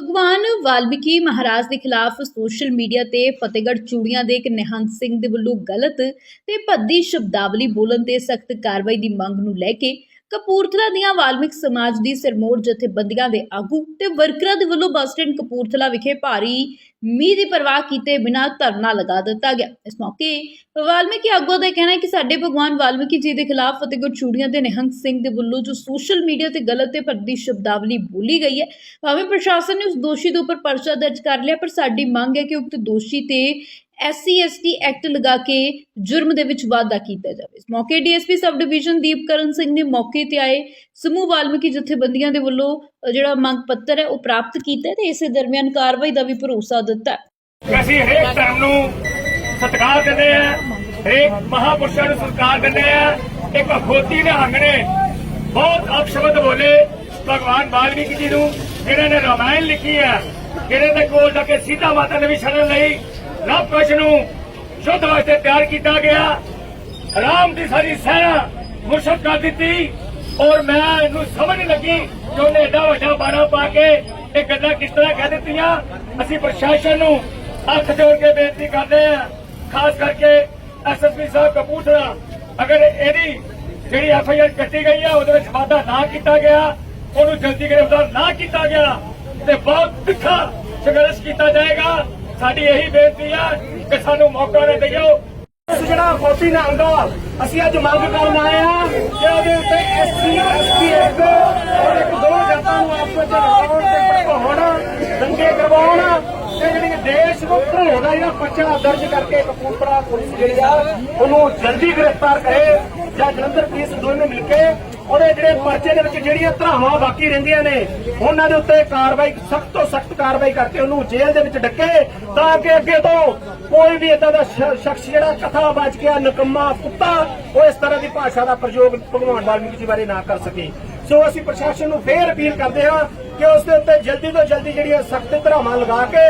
ਭਗਵਾਨ ਵਾਲਮੀਕੀ ਮਹਾਰਾਜ ਦੇ ਖਿਲਾਫ ਸੋਸ਼ਲ ਮੀਡੀਆ ਤੇ ਫਤਿਹਗੜ੍ਹ ਚੂੜੀਆਂ ਦੇ ਇੱਕ ਨਿਹੰਤ ਸਿੰਘ ਦੇ ਵੱਲੋਂ ਗਲਤ ਤੇ ਭੱਦੀ ਸ਼ਬਦਾਵਲੀ ਬੋਲਣ ਤੇ ਸਖਤ ਕਾਰਵਾਈ ਦੀ ਮੰਗ ਨੂੰ ਲੈ ਕੇ ਕਪੂਰਥਲਾ ਦੀਆਂ ਵਾਲਮਿਕ ਸਮਾਜ ਦੀ ਸਿਰਮੋਰ ਜਥੇਬੰਦੀਆਂ ਦੇ ਆਗੂ ਤੇ ਵਰਕਰਾਂ ਦੇ ਵੱਲੋਂ ਬੱਸ ਸਟੈਂਡ ਕਪੂਰਥਲਾ ਵਿਖੇ ਭਾਰੀ ਮੀਂਹ ਦੀ ਪਰਵਾਹ ਕੀਤੇ ਬਿਨਾਂ ਧਰਨਾ ਲਗਾ ਦਿੱਤਾ ਗਿਆ। ਇਸ ਮੌਕੇ ਵਾਲਮੀਕੀ ਆਗੂਆਂ ਦਾ ਕਹਿਣਾ ਹੈ ਕਿ ਸਾਡੇ ਭਗਵਾਨ ਵਾਲਮੀਕੀ ਜੀ ਦੇ ਖਿਲਾਫ ਫਤਿਹਗੜ੍ਹ ਚੂੜੀਆਂ ਦੇ ਨਿਹੰਗ ਸਿੰਘ ਦੇ ਵੱਲੋਂ ਜੋ ਸੋਸ਼ਲ ਮੀਡੀਆ ਤੇ ਗਲਤ ਤੇ ਭੱਦੀ ਸ਼ਬਦਾਵਲੀ ਬੋਲੀ ਗਈ ਹੈ, ਭਾਵੇਂ ਪ੍ਰਸ਼ਾਸਨ ਨੇ ਉਸ ਦੋਸ਼ੀ ਦੇ ਉੱਪਰ ਪਰਚਾ ਦਰਜ ਕਰ ਲਿਆ, ਪਰ ਸਾਡੀ ਮੰਗ ਹੈ ਕਿ ਉਕਤ ਦੋਸ਼ੀ ਤੇ ਐਸਸੀ ਐਸਟੀ ਐਕਟ ਲਗਾ ਕੇ ਜੁਰਮ ਦੇ ਵਿੱਚ ਵਾਧਾ ਕੀਤਾ ਜਾਵੇ। ਇਸ ਮੌਕੇ DSP sub division Deepkaran Singh ਨੇ ਮੌਕੇ ਤੇ ਆਏ। ਸਮੂਹ ਵਾਲਮੀਕੀ ਜਥੇਬੰਦੀਆਂ ਦੇ ਵੱਲੋਂ ਜਿਹੜਾ ਮੰਗ ਪੱਤਰ ਹੈ, ਉਹ ਪ੍ਰਾਪਤ ਕੀਤਾ ਤੇ ਇਸੇ ਦਰਮਿਆਨ ਕਾਰਵਾਈ ਦਾ ਵੀ ਭਰੋਸਾ ਦਿੱਤਾ ਅਸੀਂ ਹਰੇਕ ਧਰਮ ਨੂੰ ਸਤਿਕਾਰ ਦਿੰਦੇ ਆ ਹਰੇਕ ਮਹਾਪੁਰਸ਼ਾਂ ਨੂੰ ਸਤਿਕਾਰ ਦਿੰਦੇ ਆ ਇੱਕ ਖੋਤੀ ਨਿਹੰਗ ਨੇ ਬਹੁਤ ਅਪਸ਼ਬਦ ਬੋਲੇ ਭਗਵਾਨ ਵਾਲਮੀਕੀ ਜੀ ਨੂੰ। ਜਿਹੜੇ ਨੇ ਰਾਮਾਇਣ ਲਿਖੀ ਹੈ। ਜਿਹਨਾਂ ਦੇ ਕੋਲ ਜਾ ਕੇ ਸੀਤਾ ਮਾਤਾ ਨੇ ਵੀ ਸ਼ਰਨ ਲਈ। ਲਵ ਨੂੰ ਸ਼ੁੱਧ ਵਾਸਤੇ ਤਿਆਰ ਕੀਤਾ ਗਿਆ। ਰਾਮ ਦੀ ਸਾਰੀ ਸੈਨਾ ਮੁਰਸ਼ਦ ਕਰ ਦਿੱਤੀ ਔਰ ਮੈਂ ਇਹਨੂੰ ਸਮਝ ਨਹੀਂ ਲੱਗੀ ਕਿ ਉਹਨੇ ਏਡਾ ਵੱਡਾ ਬਾਣਾ ਪਾ ਕੇ ਇਹ ਗੱਲਾਂ ਕਿਸ ਤਰ੍ਹਾਂ ਕਹਿ ਦਿੱਤੀਆਂ। ਅਸੀਂ ਪ੍ਰਸ਼ਾਸਨ ਨੂੰ ਹੱਥ ਜੋੜ ਕੇ ਬੇਨਤੀ ਕਰਦੇ ਹਾਂ, ਖਾਸ ਕਰਕੇ ਐਸਐਸਪੀ ਸਾਹਿਬ ਕਪੂਰਥਲਾ, ਅਗਰ ਇਹਦੀ ਜਿਹੜੀ ਐਫਆਈਆਰ ਕੱਟੀ ਗਈ ਆ, ਉਹਦੇ ਵਿੱਚ ਵਾਧਾ ਨਾ ਕੀਤਾ ਗਿਆ, ਉਹਨੂੰ ਜਲਦੀ ਗ੍ਰਿਫਤਾਰ ਨਾ ਕੀਤਾ ਗਿਆ, ਤੇ ਬਹੁਤ ਤਿੱਖਾ ਸੰਘਰਸ਼ ਕੀਤਾ ਜਾਏਗਾ। ਸਾਡੀ ਇਹੀ ਬੇਨਤੀ ਆ ਕਿ ਸਾਨੂੰ ਮੌਕਾ ਨਾ ਦਿਓ। ਜਿਹੜਾ ਖੋਤੀ ਨਾ ਹੁੰਦਾ, ਅਸੀਂ ਅੱਜ ਮੰਗ ਕਰਨ ਆਏ ਆ ਕਿ ਉਹਦੇ ਉੱਤੇ ਐਸਸੀ ਐਸਟੀ ਐਕਟ ਔਰ ਇੱਕ ਦੋ ਜਾਤਾਂ ਨੂੰ ਆਪਸ ਵਿੱਚ ਲੜਾਉਣ ਤੇ ਭੜਕਾਉਣ, ਦੰਗੇ ਕਰਵਾਉਣ ਤੇ ਜਿਹੜੀ ਦੇਸ਼ ਨੂੰ ਧਰੋਂ ਦਾ ਜਿਹੜਾ ਪਰਚਾ ਦਰਜ ਕਰਕੇ ਕਪੂਰਥਲਾ ਪੁਲਿਸ ਜਿਹੜੀ ਆ, ਉਹਨੂੰ ਜਲਦੀ ਗ੍ਰਿਫਤਾਰ ਕਰੇ। ਜਾਂ ਜਲੰਧਰ ਪੁਲਿਸ ਦੋਵੇਂ ਮਿਲ ਕੇ ਉਹਦੇ ਜਿਹੜੇ ਪਰਚੇ ਦੇ ਵਿੱਚ ਜਿਹੜੀਆਂ ਧਰਾਵਾਂ ਬਾਕੀ ਰਹਿੰਦੀਆਂ ਨੇ, ਉਹਨਾਂ ਦੇ ਉੱਤੇ ਕਾਰਵਾਈ, ਸਖਤ ਤੋਂ ਸਖਤ ਕਾਰਵਾਈ ਕਰਕੇ ਉਹਨੂੰ ਜੇਲ੍ਹ ਦੇ ਵਿੱਚ ਡੱਕੇ ਤਾਂ ਕਿ ਅੱਗੇ ਤੋਂ ਕੋਈ ਵੀ ਇਦਾਂ ਦਾ ਸ਼ਖਸ ਜਿਹੜਾ ਕਥਾ ਬਚ ਗਿਆ ਨਕਮਾ ਕੁੱਤਾ, ਉਹ ਇਸ ਤਰ੍ਹਾਂ ਦੀ ਭਾਸ਼ਾ ਦਾ ਪ੍ਰਯੋਗ ਭਗਵਾਨ ਵਾਲਮੀਕੀ ਜੀ ਬਾਰੇ ਨਾ ਕਰ ਸਕੇ। ਸੋ ਅਸੀਂ ਪ੍ਰਸ਼ਾਸਨ ਨੂੰ ਫੇਰ ਅਪੀਲ ਕਰਦੇ ਹਾਂ ਕਿ ਉਸ ਦੇ ਉੱਤੇ ਜਲਦੀ ਤੋਂ ਜਲਦੀ ਜਿਹੜੀਆਂ ਸਖਤ ਧਰਾਵਾਂ ਲਗਾ ਕੇ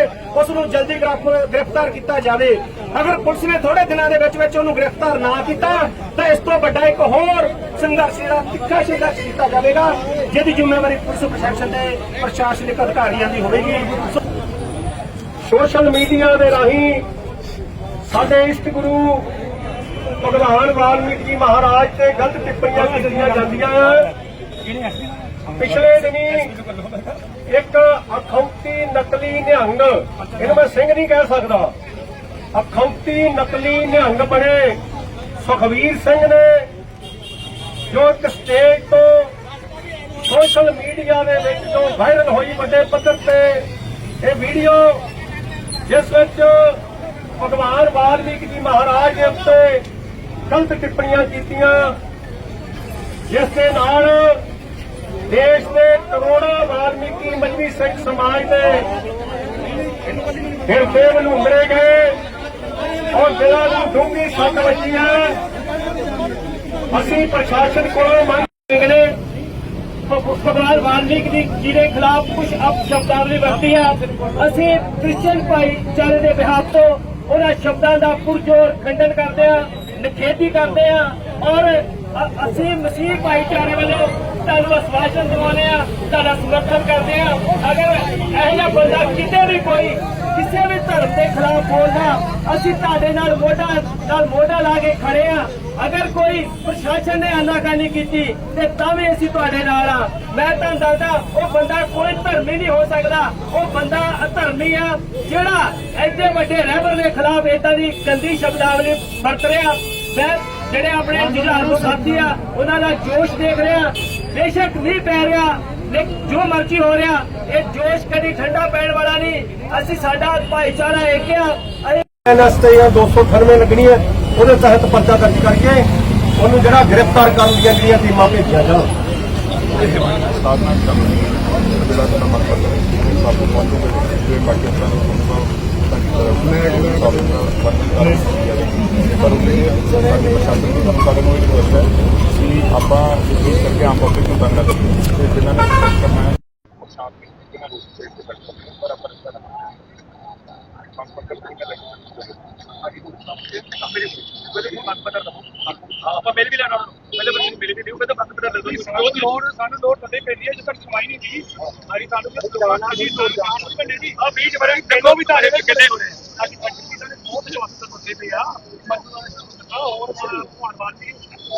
ਉਸ ਨੂੰ ਜਲਦੀ ਗ੍ਰਿਫਤਾਰ ਕੀਤਾ ਜਾਵੇ। ਅਗਰ ਪੁਲਿਸ ਨੇ ਥੋੜੇ ਦਿਨਾਂ ਦੇ ਵਿੱਚ ਵਿੱਚ ਉਹਨੂੰ ਗ੍ਰਿਫਤਾਰ ਨਾ ਕੀਤਾ, ਤਾਂ ਇਸ ਤੋਂ ਵੱਡਾ ਇੱਕ ਹੋਰ ਸੰਘਰਸ਼ ਜਿਹੜਾ ਤਿੱਖਾ ਸੰਘਰਸ਼ ਕੀਤਾ ਜਾਵੇਗਾ, ਜਿਹਦੀ ਜ਼ਿੰਮੇਵਾਰੀ ਪੁਲਿਸ ਪ੍ਰਸ਼ਾਸਨ ਦੇ ਪ੍ਰਸ਼ਾਸਨਿਕ ਅਧਿਕਾਰੀਆਂ ਦੀ ਹੋਵੇਗੀ। ਸੋਸ਼ਲ ਮੀਡੀਆ ਦੇ ਰਾਹੀਂ ਸਾਡੇ ਇਸ਼ਟ ਗੁਰੂ ਭਗਵਾਨ ਵਾਲਮੀਕੀ ਜੀ ਮਹਾਰਾਜ ਤੇ ਗਲਤ ਟਿੱਪਣੀਆਂ ਕੀਤੀਆਂ ਜਾਂਦੀਆਂ। ਪਿਛਲੇ ਦਿਨੀ ਇੱਕ ਅਖੌਤੀ ਨਕਲੀ ਨਿਹੰਗ, ਇਹਨੂੰ ਮੈਂ ਸਿੰਘ ਨਹੀਂ ਕਹਿ ਸਕਦਾ, ਅਖੌਤੀ ਨਕਲੀ ਨਿਹੰਗ ਬਣੇ। ਸੁਖਵੀਰ ਸਿੰਘ ਨੇ ਜੋ ਇੱਕ ਸਟੇਜ ਤੋਂ ਸੋਸ਼ਲ ਮੀਡੀਆ ਦੇ ਵਿੱਚ ਜੋ ਵਾਇਰਲ ਹੋਈ ਵੱਡੇ ਪੱਧਰ ਤੇ, ਇਹ ਵੀਡੀਓ ਜਿਸ ਵਿੱਚ ਭਗਵਾਨ ਵਾਲਮੀਕ ਜੀ ਮਹਾਰਾਜ ਦੇ ਉੱਤੇ ਗਲਤ ਟਿੱਪਣੀਆਂ ਕੀਤੀਆਂ, ਜਿਸ ਦੇ ਨਾਲ ਦੇਸ਼ ਦੇ ਕਰੋੜਾਂ ਵਾਲਮੀਕੀ ਮਜਬੀ ਸਿੱਖ ਸਮਾਜ ਦੇ ਹਿਰਦੇ ਨੂੰ ਉਮਰੇ ਗਏ। ਔਰ ਦਿਲਾਂ ਨੂੰ ਡੂੰਘੀ ਸੱਟ ਵੱਜੀ ਹੈ। ਅਸੀਂ ਪ੍ਰਸ਼ਾਸਨ ਕੋਲੋਂ ਮੰਗ ਮੰਗਦੇ ਭਗਵਾਨ ਵਾਲਮੀਕ ਜੀ ਜੀ ਖਿਲਾਫ ਕੁਝ ਅਪ ਸ਼ਬਦਾਵਲੀ ਵਰਤੀ ਹੈ ਅਸੀਂ ਕ੍ਰਿਸਚੀਅਨ ਭਾਈਚਾਰੇ ਦੇ ਬਿਹਾਫ ਤੋਂ ਉਹਨਾਂ ਸ਼ਬਦਾਂ ਦਾ ਪੁਰਜੋਰ ਖੰਡਨ ਕਰਦੇ ਹਾਂ, ਨਿਖੇਧੀ ਕਰਦੇ ਹਾਂ ਔਰ ਅਸੀਂ ਮਸੀਹ ਭਾਈਚਾਰੇ ਵੱਲੋਂ ਤੁਹਾਨੂੰ ਅਸਵਾਸ਼ਨ ਦਿਵਾਉਂਦੇ ਆ ਤੁਹਾਡਾ ਸਮਰਥਨ ਕਰਦੇ ਆ ਅਗਰ ਇਹੋ ਜਿਹਾ ਬੰਦਾ ਕਿਤੇ ਵੀ ਕੋਈ ਕਿਸੇ ਵੀ ਧਰਮ ਦੇ ਖਿਲਾਫ ਬੋਲਦਾ ਅਸੀਂ ਤੁਹਾਡੇ ਨਾਲ ਮੋਢਾ ਨਾਲ ਮੋਢਾ ਲਾ ਕੇ ਖੜੇ ਆ ਅਗਰ ਕੋਈ ਪ੍ਰਸ਼ਾਸਨ ਨੇ ਆਨਾਕਾਨੀ ਕੀਤੀ ਤੇ ਤਾਂ ਵੀ ਅਸੀਂ ਤੁਹਾਡੇ ਨਾਲ ਆ ਮੈਂ ਤੁਹਾਨੂੰ ਦੱਸਦਾ ਉਹ ਬੰਦਾ ਕੋਈ ਧਰਮੀ ਨਹੀਂ ਹੋ ਸਕਦਾ। ਉਹ ਬੰਦਾ ਅਧਰਮੀ ਆ ਜਿਹੜਾ ਐਡੇ ਵੱਡੇ ਰਹਿਬਰ ਦੇ ਖਿਲਾਫ ਏਦਾਂ ਦੀ ਗੰਦੀ ਸ਼ਬਦਾਵਲੀ ਵਰਤ ਰਿਹਾ। ਮੈਂ ਜਿਹੜੇ ਆਪਣੇ ਜੁਝਾਰੂ ਸਾਥੀ ਆ ਉਹਨਾਂ ਦਾ ਜੋਸ਼ ਦੇਖ ਰਿਹਾ। ਬੇਸ਼ੱਕ ਨਹੀਂ ਪੈ ਰਿਹਾ ਲੇਕਿਨ ਜੋ ਮਰਜ਼ੀ ਹੋ ਰਿਹਾ ਇਹ ਜੋਸ਼ ਕਦੀ ਠੰਡਾ ਪੈਣ ਵਾਲਾ ਨਹੀਂ। ਅਸੀਂ ਸਾਡਾ ਭਾਈਚਾਰਾ ਇੱਕ ਆ। ਐਨਐਸ ਤੇ ਜਾਂ 298 ਲੱਗਣੀ ਹੈ। ਉਹਦੇ ਤਹਿਤ ਪਰਚਾ ਦਰਜ ਕਰਕੇ ਉਹਨੂੰ ਜਿਹੜਾ ਗ੍ਰਿਫਤਾਰ ਕਰਨ ਦੀਆਂ ਜਿਹੜੀਆਂ ਟੀਮਾਂ ਭੇਜੀਆਂ ਜਾਣ। ਸਾਧਨਾ ਕਰ ਜਿਹੜਾ ਨੰਬਰ ਪਰ ਸਭ ਨੂੰ ਤਰਫ ਨੇ ਸਭ ਨੂੰ ਵਰਤਨ ਪਰ ਉਹ ਸਾਡੇ ਪ੍ਰਸ਼ਾਸਨ ਨੂੰ ਸਾਡੇ ਨੂੰ ਇਹ ਰਿਕਵੈਸਟ ਹੈ ਕਿ ਆਪਾਂ ਇਸ ਕਰਕੇ ਆਮ ਪਬਲਿਕ ਨੂੰ ਤੰਗ ਨਾ ਕਰੀਏ ਤੇ ਜਿਨ੍ਹਾਂ ਨੇ ਪ੍ਰੋਟੈਸਟ ਕਰਨਾ ਹੈ ਉਹ ਸ਼ਾਂਤੀ ਨਾਲ ਉਸ ਤੇ ਕਰ ਸਕਦੇ ਪਰ ਆਪਾਂ ਇਸ ਤਰ੍ਹਾਂ ਮੰਗ ਪੱਤਰ ਦੇ ਕੇ ਲੈ ਕੇ ਆਪਾਂ ਮਿਲ ਵੀ ਲੈਣਾ ਪਹਿਲੇ ਮੈਂ ਤਾਂ ਦੇ ਦੋ ਲੋੜ ਸਾਨੂੰ ਲੋੜ ਕਦੇ ਪੈਂਦੀ ਹੈ ਜਦੋਂ ਤੱਕ ਸਮਾਈ ਨਹੀਂ ਦੀ ਸਾਰੀ ਸਾਨੂੰ ਵੀ ਦੁਕਾਨਾਂ ਦੀ ਲੋੜ ਨਹੀਂ ਦੀ ਆ ਬਰੇ ਦੇਖੋ ਵੀ ਅੱਜ ਦੇ ਬਹੁਤ ਜਵਾਬ ਪਏ ਹੋਰ ਭਗਵਾਨ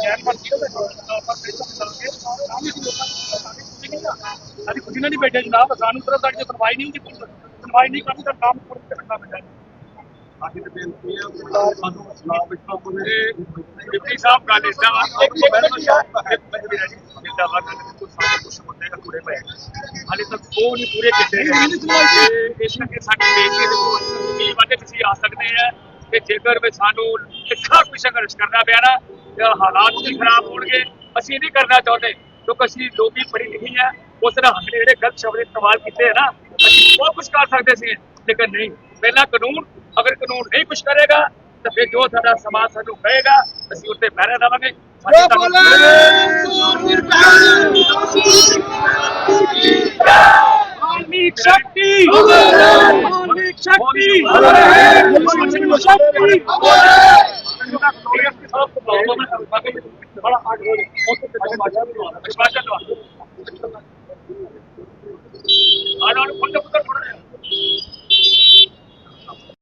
ਜੈਨ ਮਰਜ਼ੀ ਦਾ ਸਾਹਮਣੇ ਦੀ ਲੋਕਾਂ ਨੂੰ ਸਾਡੀ ਕੁਝ ਨਹੀਂ ਬੈਠੇ ਜਨਾਬ। ਸਾਨੂੰ ਸਾਡੀ ਸੁਣਵਾਈ ਨਹੀਂ ਹੁੰਦੀ ਸੁਣਵਾਈ ਨਹੀਂ ਕਰਨੀ ਤਾਂ ਕੰਮ ਪੂਰਾ ਕਰਨਾ ਪੈਂਦਾ ਸਾਡੀ ਤੇ ਬੇਨਤੀ ਹੈ ਸਾਨੂੰ ਸਲਾਹ ਵਿੱਚੋਂ ਕੋਈ ਡਿਪਟੀ ਸਾਹਿਬ ਗੱਲ ਇਦਾਂ ਵਾ ਇੱਕ ਵਾ ਦਾ ਪੂਰੇ ਪਏ ਹਾਲੇ ਤੱਕ ਉਹ ਨਹੀਂ ਪੂਰੇ ਕੀਤੇ ਇਸ ਕਰਕੇ ਸਾਡੀ ਬੇਨਤੀ ਦੇ ਕੋਲ ਕੀ ਵਾਦੇ ਤੁਸੀਂ ਆ ਸਕਦੇ ਆ ਕਿ ਜੇਕਰ ਵੀ ਸਾਨੂੰ ਲਿਖਾ ਕੋਈ ਸੰਘਰਸ਼ ਕਰਨਾ ਪਿਆ ਨਾ ਤਾਂ ਹਾਲਾਤ ਵੀ ਖਰਾਬ ਹੋਣਗੇ ਅਸੀਂ ਨਹੀਂ ਕਰਨਾ ਚਾਹੁੰਦੇ ਕਿਉਂਕਿ ਅਸੀਂ ਲੋਕੀ ਪੜ੍ਹੀ ਲਿਖੀ ਆ। ਉਸ ਤਰ੍ਹਾਂ ਹਮਨੇ ਜਿਹੜੇ ਗਲਤ ਸ਼ਬਦ ਇਸਤੇਮਾਲ ਕੀਤੇ ਹੈ ਨਾ ਅਸੀਂ ਬਹੁਤ ਕੁਝ ਕਰ ਸਕਦੇ ਸੀ ਲੇਕਿਨ ਨਹੀਂ। ਪਹਿਲਾ ਕਾਨੂੰਨ ਅਗਰ ਕਾਨੂੰਨ ਨਹੀਂ ਕੁਛ ਕਰੇਗਾ ਤਾਂ ਫਿਰ ਜੋ ਸਾਡਾ ਸਮਾਜ ਸਾਨੂੰ ਕਹੇਗਾ ਅਸੀਂ ਉੱਤੇ ਪਹਿਰਾ ਦੇਵਾਂਗੇ।